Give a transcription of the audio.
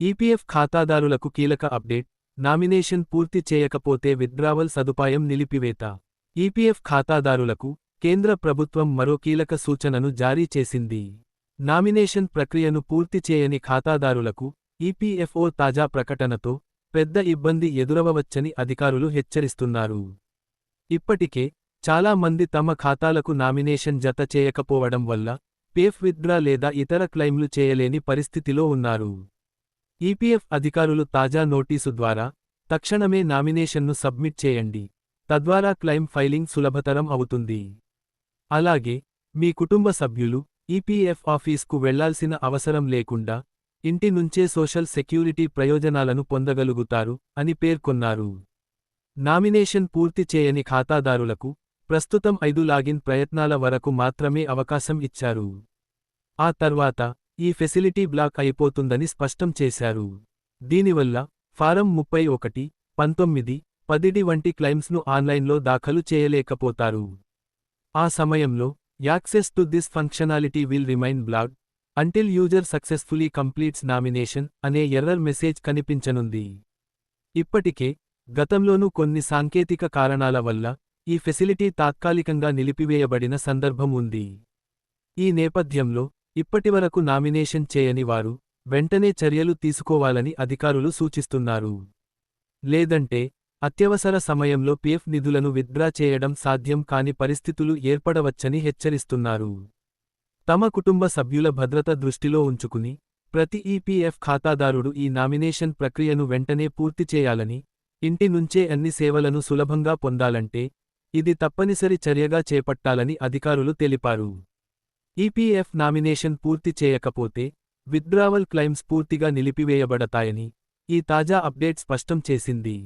EPF ఖాతాదారులకు కీలక update. Nomination పూర్తి చేయకపోతే విత్డ్రావల్ సదుపాయం నిలిపివేత. ఈపీఎఫ్ ఖాతాదారులకు కేంద్ర ప్రభుత్వం మరో కీలక సూచనను జారీ చేసింది. నామినేషన్ ప్రక్రియను పూర్తి చేయని ఖాతాదారులకు ఈపీఎఫ్ఓ తాజా ప్రకటనతో పెద్ద ఇబ్బంది ఎదురవవచ్చని అధికారులు హెచ్చరిస్తున్నారు. ఇప్పటికే చాలా మంది తమ ఖాతాలకు నామినేషన్ జత చేయకపోవడం వల్ల పేఫ్ విత్డ్రా లేదా ఇతర క్లెయిమ్లు చేయలేని పరిస్థితిలో ఉన్నారు. ఈపీఎఫ్ అధికారులు తాజా నోటీసు ద్వారా తక్షణమే నామినేషన్ను సబ్మిట్ చేయండి. తద్వారా క్లైమ్ ఫైలింగ్ సులభతరం అవుతుంది. అలాగే మీ కుటుంబ సభ్యులు ఈపీఎఫ్ ఆఫీస్కు వెళ్ళాల్సిన అవసరం లేకుండా ఇంటి నుంచే సోషల్ సెక్యూరిటీ ప్రయోజనాలను పొందగలుగుతారు అని పేర్కొన్నారు. నామినేషన్ పూర్తి చేయని ఖాతాదారులకు ప్రస్తుతం ఐదు లాగిన్ ప్రయత్నాల వరకు మాత్రమే అవకాశం ఇచ్చారు. ఆ తర్వాత ఈ ఫెసిలిటీ బ్లాక్ అయిపోతుందని స్పష్టం చేశారు. దీనివల్ల ఫారం ముప్పై ఒకటి పంతొమ్మిది పదిటి వంటి క్లైమ్స్ను ఆన్లైన్లో దాఖలు చేయలేకపోతారు. ఆ సమయంలో access to this functionality will remain block until user successfully completes nomination అనే ఎర్రర్ మెసేజ్ కనిపించనుంది. ఇప్పటికే గతంలోనూ కొన్ని సాంకేతిక కారణాల వల్ల ఈ ఫెసిలిటీ తాత్కాలికంగా నిలిపివేయబడిన సందర్భం ఉంది. ఈ నేపథ్యంలో ఇప్పటివరకు నామినేషన్ చేయని వారు వెంటనే చర్యలు తీసుకోవాలని అధికారులు సూచిస్తున్నారు. లేదంటే అత్యవసర సమయంలో పీఎఫ్ నిధులను విత్డ్రా చేయడం సాధ్యం కాని పరిస్థితులు ఏర్పడవచ్చని హెచ్చరిస్తున్నారు. తమ కుటుంబ సభ్యుల భద్రత దృష్టిలో ఉంచుకుని ప్రతి ఈపీఎఫ్ ఖాతాదారుడు ఈ నామినేషన్ ప్రక్రియను వెంటనే పూర్తి చేయాలని ఇంటి నుంచే అన్ని సేవలను సులభంగా పొందాలంటే ఇది తప్పనిసరి చర్యగా చేపట్టాలని అధికారులు తెలిపారు. ఈపీఎఫ్ నామినేషన్ పూర్తి చేయకపోతే విత్డ్రావల్ క్లైమ్స్ పూర్తిగా నిలిపివేయబడతాయని ఈ తాజా అప్డేట్ స్పష్టం చేసింది.